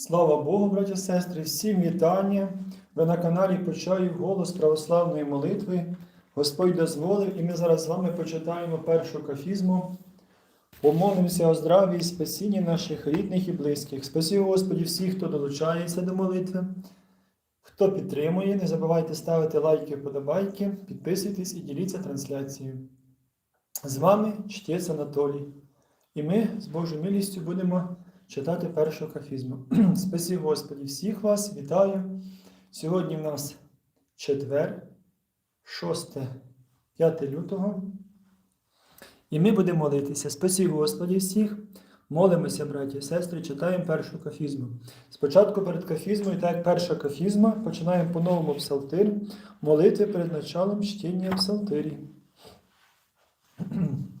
Слава Богу, браті і сестри, всім вітання. Ви на каналі Почаю голос православної молитви. Господь дозволив, і ми зараз з вами почитаємо першу кафізму. Помолимося о здраві і спасінні наших рідних і близьких. Спасі Господі всіх, хто долучається до молитви. Хто підтримує, не забувайте ставити лайки, вподобайки, підписуйтесь і діліться трансляцією. З вами чтець Анатолій. І ми з Божою милістю будемо читати першу кафізму. Спасі Господі, всіх вас вітаю. Сьогодні в нас четвер, 6, 5 лютого. І ми будемо молитися. Спасі Господі всіх. Молимося, браті і сестри, читаємо першу кафізму. Спочатку перед кафізмою, так перша кафізма, починаємо по новому псалтир, молитви перед началом чтення псалтирі.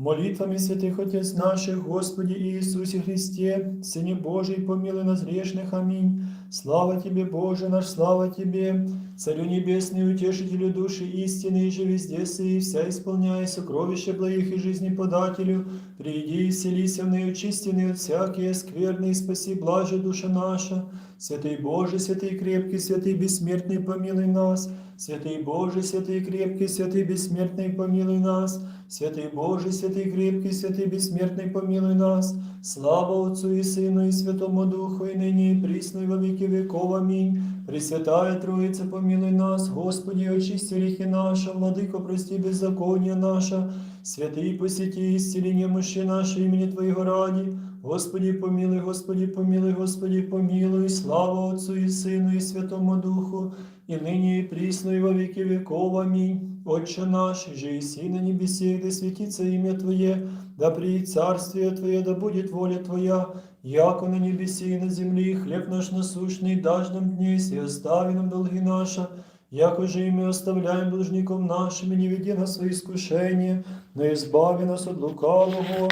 Молитвами святых Отец наших, Господи Иисусе Христе, Сыне Божий, помилуй нас грешных, аминь. Слава Тебе, Боже наш, слава Тебе, Царю Небесный, Утешителю души истины, и же везде сей, вся исполняя сокровища благих и жизни подателю, приди и вселися в неочистенный от всякие скверные, спаси блаже душа наша. Святый Боже, святый крепкий, святый бессмертный, помилуй нас. Святый Боже, святый крепкий, святый бессмертный, помилуй нас. Святый Боже, святый крепкий, святый бессмертный, помилуй нас. Слава Отцу и Сыну и Святому Духу, и ныне и присно, и во веки веков. Аминь. Пресвятая Троица, помилуй нас, Господи, очисти грехи наши, Владыко, прости беззаконие наше, святый посети исцеление мощи нашей имени Твоего ради. Господи, помилуй, Господи, помилуй, Господи, помилуй, слава Отцу и Сыну и Святому Духу, и ныне и присно, и во веки веков. Аминь. Отче наш, же и си на небесе, да светится имя Твое, да приедет царствие Твое, да будет воля Твоя, яко на небесе и на земле, хлеб наш насущный, дашь нам днесь, и остави нам долги наши, яко же и мы оставляем должником нашим, и не веди нас в свои искушения, но избави нас от лукавого.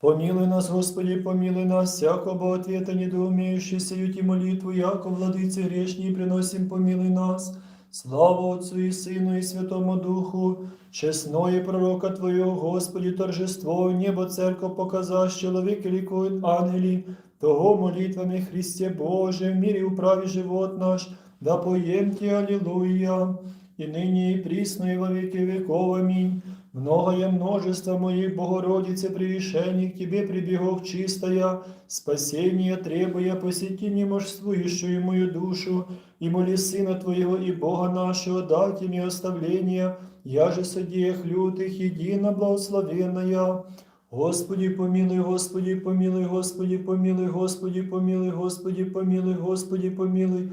Помилуй нас, Господи, помилуй нас, всякого ответа недоумеющий сеют и молитву, яко владыцы грешней приносим, помилуй нас. Слава Отцу и Сыну и Святому Духу, честное пророка Твоего, Господи, торжество, небо церковь показав, человек ликует ангели, того молитвами Христе Боже, в мире управи живот наш, да поемте, Аллилуйя, и ныне и присно и во веки веков, аминь. Многое множество моих Богородицы превышений к Тебе прибегов чистая, спасение требуя, посети немощствующую мою душу, и моли Сына Твоего и Бога нашего, дать мне оставление, я же судеях лютых, едино благословенная. Господи, помилуй, Господи, помилуй, Господи, помилуй, Господи, помилуй, Господи, помилуй, Господи, помилуй,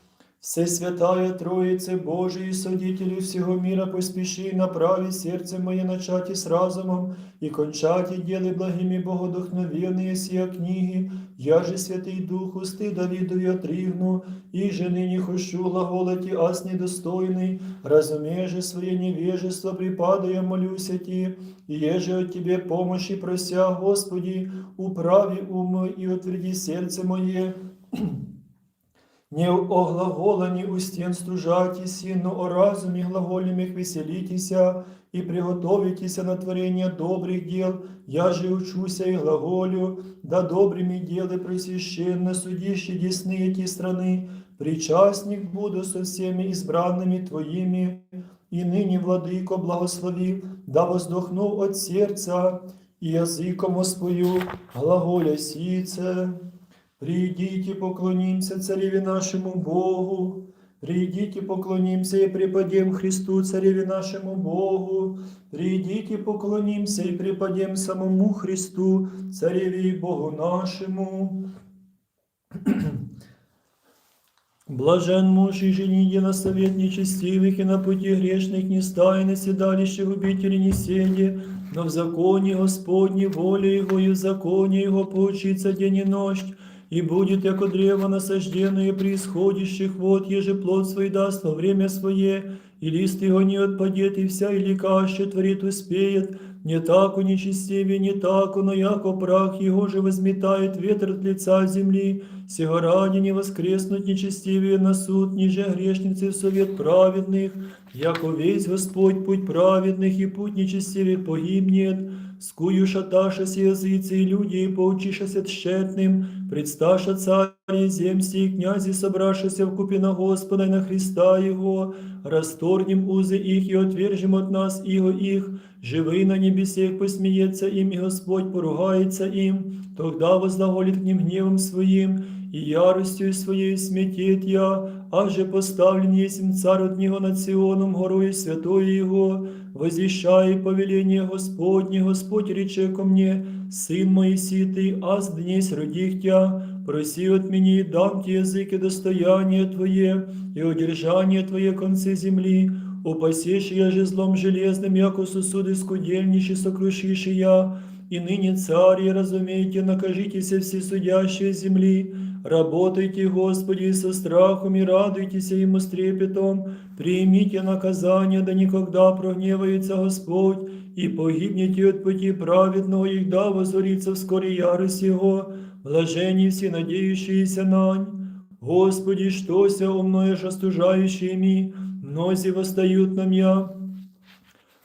Всесвятая Троице Божий и Судителю всего мира, поспеши и направи сердце мое начати с разумом и кончати делы благими богодухновенные сия книги, я же Святый Дух усты Давиду и отригну, и же ныне хощу глаголати ас недостойный, разумея же свое невежество, припадая молюся ти, и еже от Тебе помощи прося, Господи, управи ум мой и утверди сердце мое, не о глаголанні у стін стужатіся, но о разумі глаголімих веселітіся і приготовитеся на творення добрих дел, я же учуся и глаголю, да добрыми делы пресвященно судище десны эти страны, причастник буду со всеми избранными Твоими, и ныне, Владыко, благослови, да воздохну от сердца, и языком спою глаголя сице. Придите, поклонимся Цареве нашему Богу. Придите, поклонимся и преподем Христу, Цареве нашему Богу. Придите, поклонимся и преподем самому Христу, Цареве и Богу нашему. Блажен муж и жене на совет нечестивых, и на пути грешных не стай, на седалище губители не но в законе Господне воле Его и в законе Его поучится день и ночь, и будет, яко древо насажденное при исходящих вод, еже плод свой даст во время свое, и лист его не отпадет, и вся и ликаще творит успеет, не так у нечестивее, не так, но яко прах его же возметает ветер от лица земли, сего ради не воскреснуть нечестивее на суд, ниже грешницы в совет праведных, яко весь Господь путь праведных и путь нечестивых погибнет, скую шаташась языцы и люди, и поучишася тщетным, предсташа цари земси и князи, собрашися в купе на Господа и на Христа Его, расторгнем узы их и отвержем от нас иго их, живый на небесех посмеется им, и Господь поругается им, тогда возлаголит к ним гневом своим, и яростью своей сметет я, аже поставлен есмь царь от него над Сионом, горою святое Его, возвещай повеление Господне, Господь рече ко мне, Сын Моисей ты, аз днесь родих тя, проси от меня и дам тебе языки достояние Твое, и одержание Твое концы земли, упасешь я же злом железным, яко сосуды скудельнейши сокрушишь я, и ныне цари, разумейте, накажитесь все судящие земли, работайте, Господи, со страхом, и радуйтесь ему с трепетом, примите наказание, да никогда прогневается Господь, и погибнете от пути праведного, и да возорится вскоре ярость Его, блажени все надеющиеся нань. Господи, штося умноешь остужающими, мнози восстают на меня,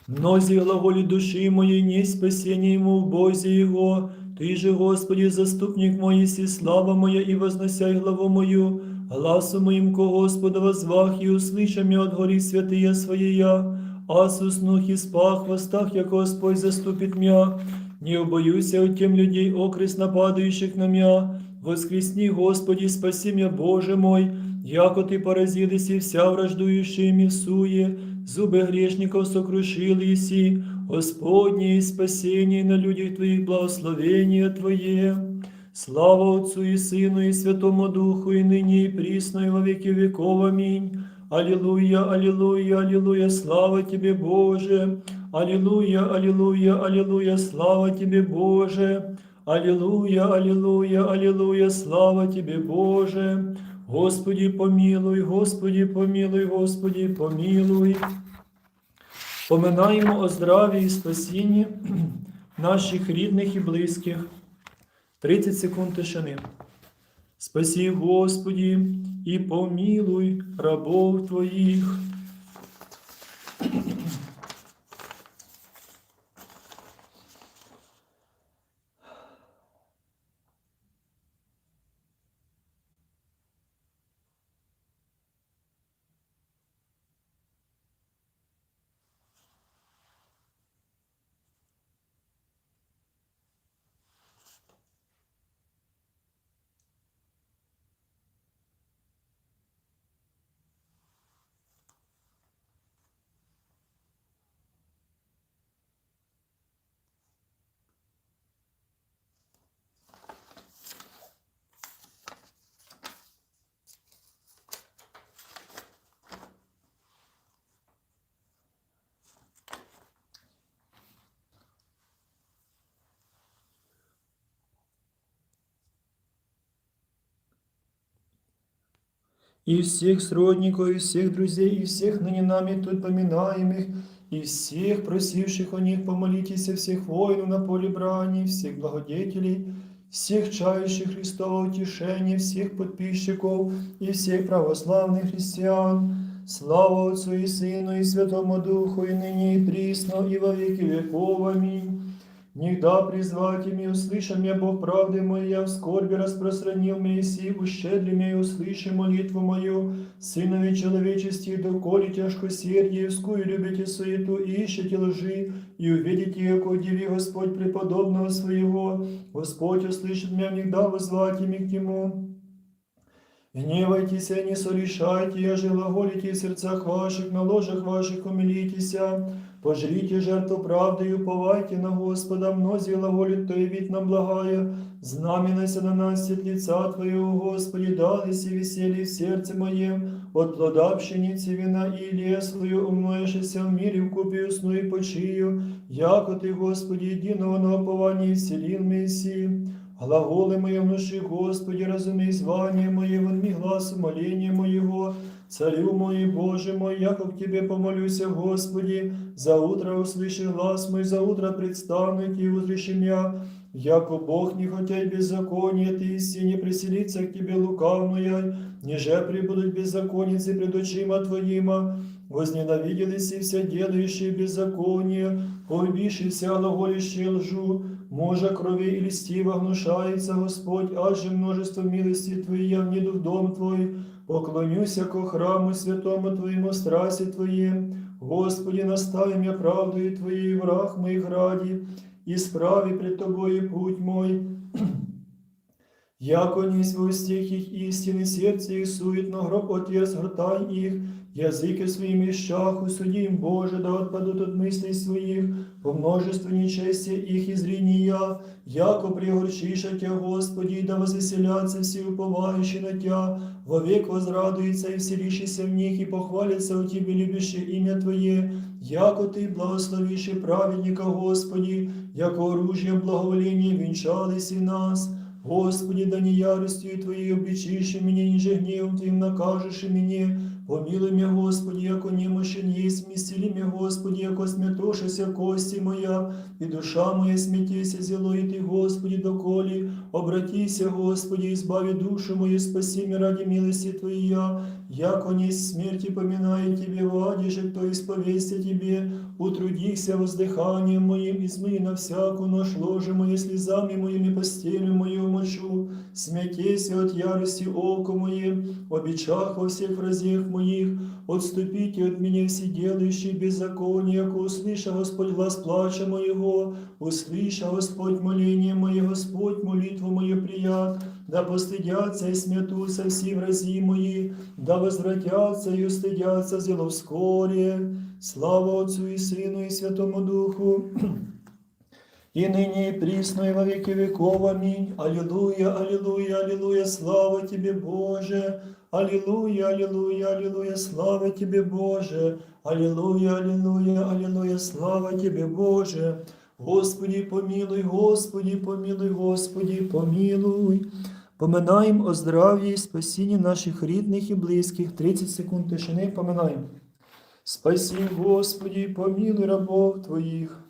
Мнози глаголи души моей, не спасение ему в Бозе Его. Ты же, Господи, заступник мой, и слава моя, и возносяй главу мою, гласу моим ко Господа возвах, и услыша меня от гори святые своя, аз уснух и спах, востах, як Господь заступит меня. Не убоюся от тем людей, окрест нападающих на меня. Воскресни, Господи, спаси меня, Боже мой, яко Ты поразились и вся враждующая ми в суе, зубы грешников сокрушил еси, Господне и спасение на людях Твоих благословение Твое. Слава Отцу и Сыну и Святому Духу, и ныне и присно, и во веки веков. Аминь. Аллилуйя, аллилуйя, аллилуйя, слава Тебе, Боже. Аллилуйя, аллилуйя, аллилуйя, слава Тебе, Боже. Аллилуйя, аллилуйя, аллилуйя, слава Тебе, Боже. Господи, помилуй, Господи, помилуй, Господи, помилуй. Поминаємо о здраві і спасінні наших рідних і близьких. 30 секунд тишини. Спасі, Господі, і помилуй рабов Твоїх. и всех сродников, и всех друзей, и всех ныне нами тут поминаемых, и всех просивших о них помолитесь, всех воинов на поле брани, всех благодетелей, всех чающих Христова утешения, всех подписчиков и всех православных христиан. Слава Отцу и Сыну и Святому Духу, и ныне и присно, и во веки веков. Аминь. Нигда призвать ими, услышам я Бог правды мой, я в скорби распространил Моисей, ущедри меня и услыши молитву мою, Сынове человечести, доколе тяжко сердиевскую любите суету и ищете лжи, и увидите, яко удиви Господь преподобного своего, Господь услышит меня, нигда возвать ими к Нему. Гневайтеся, не сорешайте, я же глаголите в сердцах ваших, на ложах ваших умилитеся, Пожрите жертву правды и уповайте на Господа, мнози глаголит, то и вид нам благая. Знаменайся на нас свет лица Твоего, Господи, дали си веселье в сердце моем, от плода пшеницы вина и илье свою умноешься в мире в купе сну и почию, яко Ты, Господи, единого на опование вселил Мессии. Глаголи мои внуши, Господи, разумей звание мое, вонми глаз моления моего, Царю мой, Боже мой, яко к Тебе помолюся, Господи, за утро услыши глаз мой, за утро предстану и узришь меня, яко Бог не хотя и беззаконие, Ты и не приселится к Тебе лукавная, ниже прибудут беззаконницы пред очима Твоима, возненавиделись и все делающие беззаконие, погибшиеся глаголищие лжу, Може крови и льстиво гнушается Господь, аже множество милости Твоей я вниду в дом Твой, поклонюся ко храму святому Твоему страсти Твоим. Господи, настави меня правдою Твоей, враг моих і справі пред Тобою путь мой. Яко низ в устих их истины, сердце их суетно, гроб отверз гротай их, языки своими щаху, суди им, Боже, да отпадут от мыслей своих, по множеству нечестия их изрения, яко пригорчиша Тя, Господи, да возвеселятся все уповающие на Тя, вовек возрадуется и вселишься в них, и похвалится у Тебе любящее имя Твое, яко Ты благословишь и праведника, Господи, яко оружие благоволения венчались и нас. Господи, да не яростью Твоей обличишь меня, ниже гневом Твоим накажешь и мне. Помилуй меня, Господи, яко немощен есть, исцели меня, Господи, яко смятошися кости моя, и душа моя смятися зело, и Ты, Господи, доколи, обратися, Господи, избави душу мою, спаси меня ради милости Твоя, яко не смерти поминает Тебе, ваде же, кто исповестя Тебе, утрудихся воздыханием моим, и смый на всяку нож ложе мое, слезами моими постелью мою мочу, смятейся от ярости око мое, в бичах во всех вразях моих, отступите от меня все делающие беззаконие, яко услыша Господь глаз плача моего, услыша Господь моление мое, Господь молитву мою прият, да постыдятся и смятутся все врази мои, да возвратятся и устыдятся зело вскоре. Слава Отцу и Сыну и Святому Духу, и ныне и присно и во веки веков. Аминь. Аллилуйя, аллилуйя, аллилуйя, слава Тебе, Боже. Аллилуйя, аллилуйя, аллилуйя, слава Тебе, Боже. Аллилуйя, аллилуйя, аллилуйя, слава Тебе, Боже. Господи, помилуй, Господи, помилуй, Господи, помилуй. Поминаємо о здрав'ї і спасінні наших рідних і близьких. 30 секунд тишини поминаємо. Спаси, Господи, помилуй рабов Твоїх.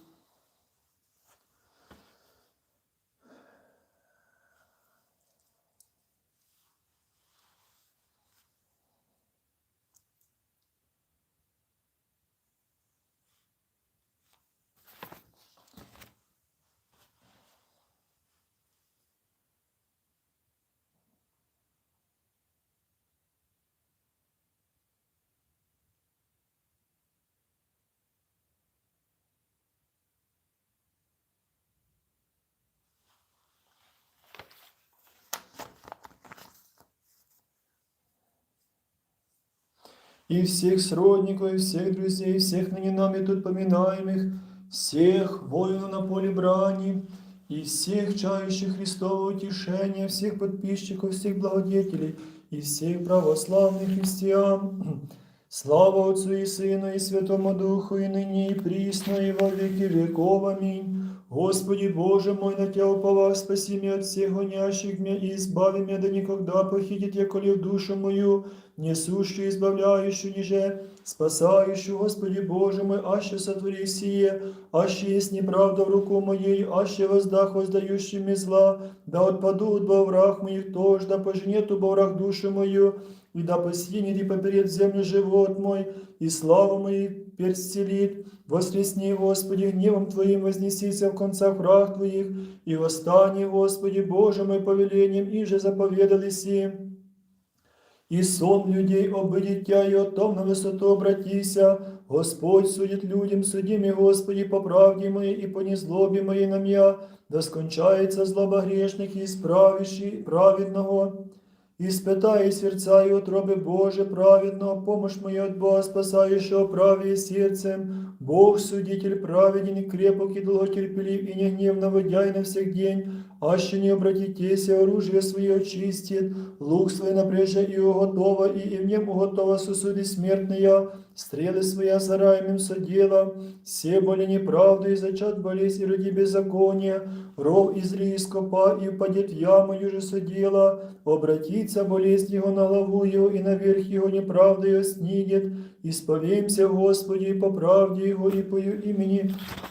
и всех сродников, и всех друзей, всех ныне нами тут поминаемых, всех воинов на поле брани, и всех чающих Христова утешения, всех подписчиков, всех благодетелей, и всех православных христиан. Слава Отцу и Сыну и Святому Духу, и ныне, и присно, и во веки веков. Аминь. Господи Боже мой, на Тебя уповах, спаси меня от всех гонящих меня, и избави меня, да никогда похитит я коли в душу мою, несущую, избавляющую, ниже, спасающую, Господи Боже мой, аще сотвори сие, аще есть неправда в руку моей, аще воздах воздающий мне зла, да отпадут во враг моих тоже, да пожнету во враг душу мою, и да посинет и поперед землю живот мой, и славу мою перстелит. Воскресни, Господи, гневом Твоим вознесися в концах враг Твоих, и восстани, Господи, Боже мой, повелением, и же заповедали сим. И сон людей обидит Тя, и о том на высоту обратися. Господь судит людям, суди мне, Господи, по правде моей и по незлобе моей на меня, да скончается злоба грешных и исправишь и. Испытай сердца и утробы Боже праведно, помощь моя от Бога, спасающего правее сердцем. Бог, судитель праведен и крепок, и долготерпелив, и не гнев наводяй на всех день, аще не обратитесь, оружие свое очистит, лук свой напряже и уготова, и, и в нем уготова сосуды смертные, стрелы своя зараемым содела, все боли неправды, и зачат болезнь, и роди беззакония, ров из ископа, и упадет в яму, юже содела, обратится болезнь его на главу его, и наверх его неправда его снидет, Исповемся, Господи, по правді Його і по імені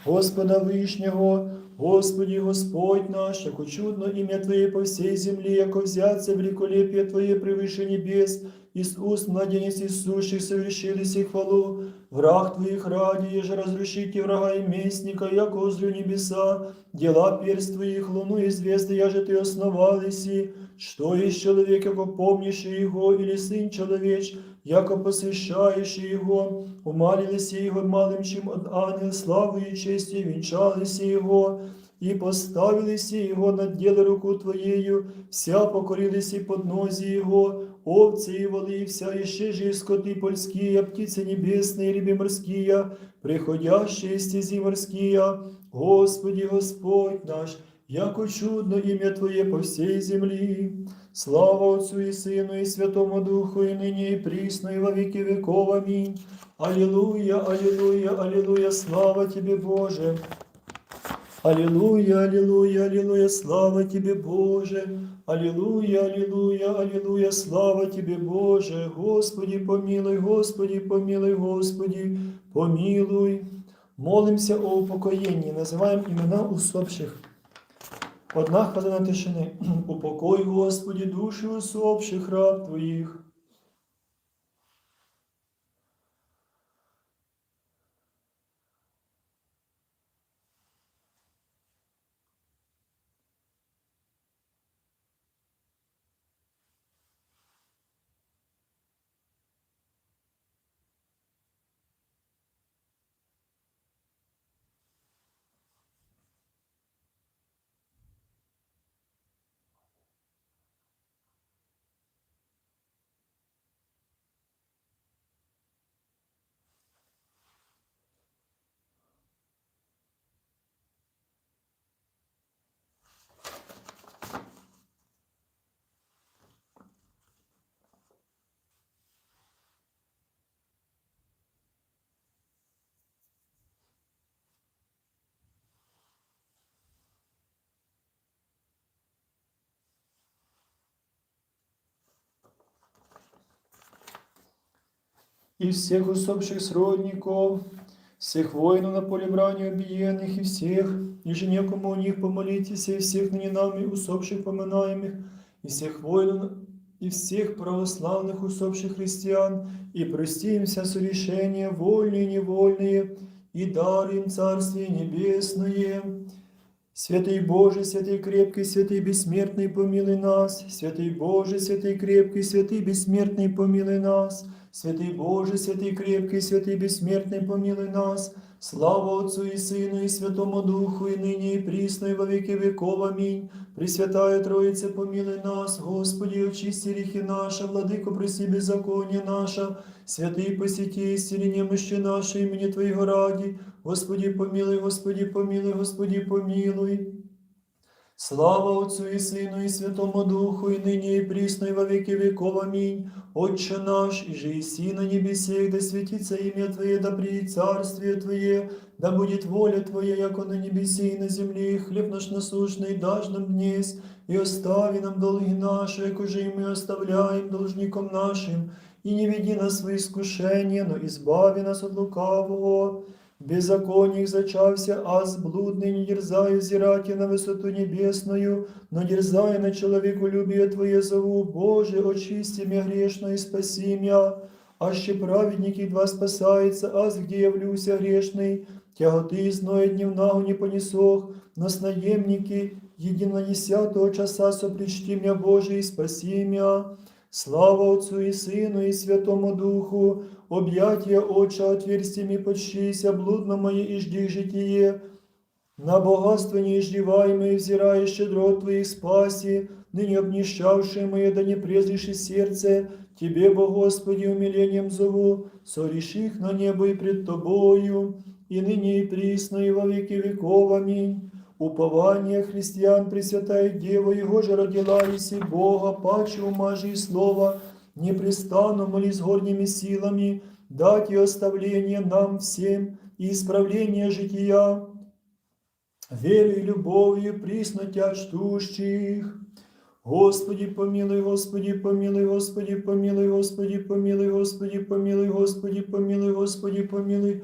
Господа Вишнього, Господи, Господь наш, яко чудно ім'я Твоє по всій землі, яко взяться великолепие Твоє превыше небес, из уст младенец Иисущих совершились и хвалу, враг Твоих ради, еже разрушите врага и местника, яко озрю небеса, дела перст Твоих, луну и звезды, яже Ты основались, и что есть человек, яко помнишь его, или сын человеч, яко посвящаешь его, умалились его малым, чем от ангел славы и чести, венчались его, и поставились его над дело руку Твоею, вся покорились и под нози его, овцы и волы, и вся еще же и скоты польские, птицы небесные, рыбы морские, приходящие стези морские, Господи, Господь наш, яко чудно ім'я Твоє по всій землі. Слава Отцу і Сину, і Святому Духу, і нині, і прісно, і во віки веков. Амінь. Алілуя, алілуя, алілуя, слава Тебе, Боже. Аллилуйя, аллилуйя, аллилуйя, слава Тебе, Боже. Аллилуйя, аллилуйя, аллилуйя, слава Тебе, Боже. Господи, помилуй, Господи, помилуй, Господи, помилуй. Молимся о упокоєнні, називаємо імена усопших. Одна хвилина тишини. Упокой, Господі, душі усопших раб Твоїх. и всех усопших сродников, всех воинов на поле брани убиенных, и всех, ниже некому у них помолитесь, и всех ныне нами усопших поминаемых, и всех воинов, и всех православных усопших христиан, и прости им вся сорешения, вольные и невольные, и дар им Царствие Небесное. Святый Боже, святый крепкий, святый бессмертный, помилуй нас. Святый Боже, святый крепкий, святый бессмертный, помилуй нас. Святый Боже, святый крепкий, святый бессмертный, помилуй нас. Слава Отцу и Сыну и Святому Духу, и ныне и присно, и во веки веков. Аминь. Пресвятая Троица, помилуй нас, Господи, очисти грехи наши, Владыко, прости беззаконие наше, святый посети истине немощи наши, имени Твоего ради. Господи, помилуй, Господи, помилуй, Господи, помилуй. Слава Отцу и Сыну и Святому Духу, и ныне и присно, и во веки веков. Аминь. Отче наш, и же иси на небесех, да светится имя Твое, да приедет царствие Твое, да будет воля Твоя, яко на небеси и на земле, хлеб наш насущный дашь нам днесь, и остави нам долги наши, яко же и мы оставляем должником нашим, и не веди нас в искушение, но избави нас от лукавого. Беззаконник зачався, аз блудный не дерзаю взирать на высоту небесную, но дерзая на человеколюбие Твое зову, Боже, очисти меня грешно и спаси меня. Аще праведник едва спасается, аз где явлюся грешный, тяготы зноя дневного не понесох, но с наемники едино десятого часа сопричти меня, Боже, и спаси меня. Слава Отцу и Сыну и Святому Духу, объятия Отча отверстиями почтися, блудно моє и жди житие, на богатство не иждеваемое, взирая щедрот Твоих спаси, ныне обнищавшее мое, да не презришь сердце, Тебе, Бо Господи, умилением зову, сореших на небо и пред Тобою, и ныне и присно, и во веки веков. Аминь. Упование христиан, Пресвятая Дева, Его же родила, Иси Бога, паче умажи и слова, непрестанно молись горними силами, дать и оставление нам всем и исправление жития, верой и любовью присно тя чтущих. Господи, помилуй, Господи, помилуй, Господи, помилуй, Господи, помилуй, Господи, помилуй, Господи, помилуй, Господи, помилуй. Господи, помилуй,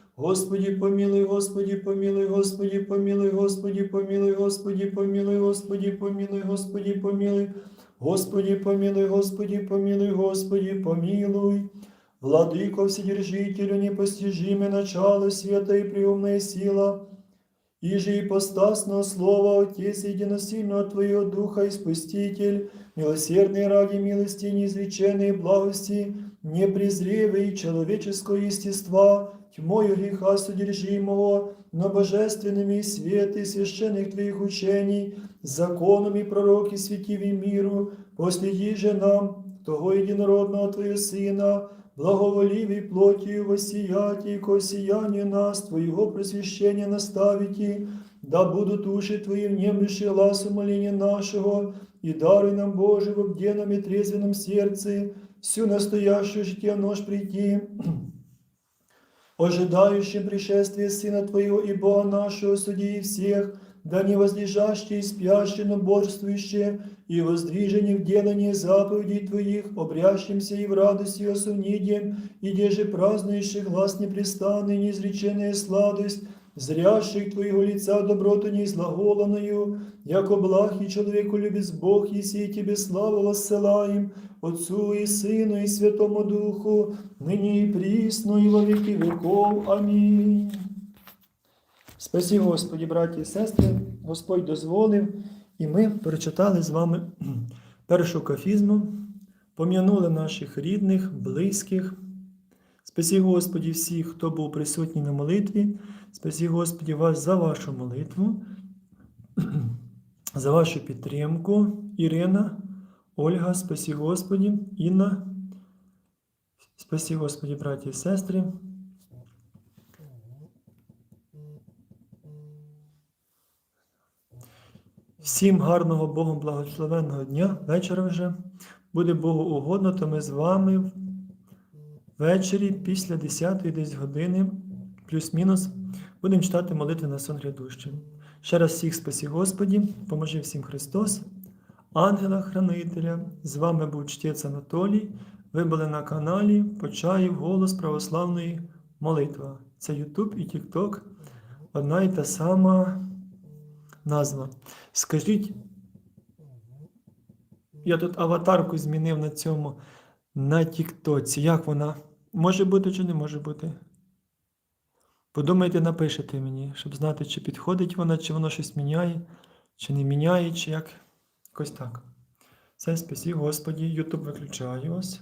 Господи, помилуй, Господи, помилуй, Господи, помилуй, Господи, помилуй, Господи, помилуй, Господи, помилуй, Господи, помилуй. Господи, помилуй, Господи, помилуй, Господи, помилуй. Владыко Вседержителю, непостижимое начало света и приумная сила, и же ипостасного Слова, Отец единосильного Твоего Духа и Спуститель, милосердный ради милости неизреченной благости, непрезревый человеческого естества, тьмою греха содержимого, но божественными и святы священных Твоих учений, законами пророки святиви миру, последи же нам, того единородного Твоего Сына, благоволивой плотью воссияти, ко сиянию нас, Твоего просвящения наставите, да будут уши Твои внемлющие ласу моления нашего, и даруй нам, Боже, в обденном и трезвенном сердце, всю настоящую житие нож прийти, ожидающим пришествия Сына Твоего и Бога нашего, суди всех, да не возлежащие и но борствующие, и воздвижение в делании заповедей Твоих, обрящимся и в радости осунидием, и деже празднующих глаз непрестанный, неизреченная сладость, зрящих Твоего лица доброту неизлаголанную, яко благ и человеку любец Бог, еси и Тебе славу воссылаем, Отцу и Сыну и Святому Духу, ныне и присно, и во веки веков. Амінь. Спасі, Господі, браті і сестри, Господь дозволив, і ми прочитали з вами першу кафізму, пом'янули наших рідних, близьких. Спасі, Господі, всіх, хто був присутній на молитві. Спасі, Господі, вас за вашу молитву, за вашу підтримку. Ірина, Ольга, спасі Господі, Інна. Спасі, Господі, браті і сестри. Всім гарного Богом благословенного дня, вечора вже. Буде Богу угодно, то ми з вами ввечері після 10 десь години, плюс-мінус, будемо читати молитви на сон грядущий. Ще раз всіх спасі Господі, поможи всім Христос, ангела-хранителя. З вами був чтець Анатолій. Ви були на каналі Почаїв Голос Православної Молитва. Це Ютуб і Тікток. Одна і та сама назва. Скажіть, я тут аватарку змінив на цьому на Тіктоці. Як вона? Може бути чи не може бути? Подумайте, напишете мені, щоб знати, чи підходить вона, чи воно щось міняє, чи не міняє, чи як. Якось так. Все, спасі, Господі, Ютуб виключаю вас.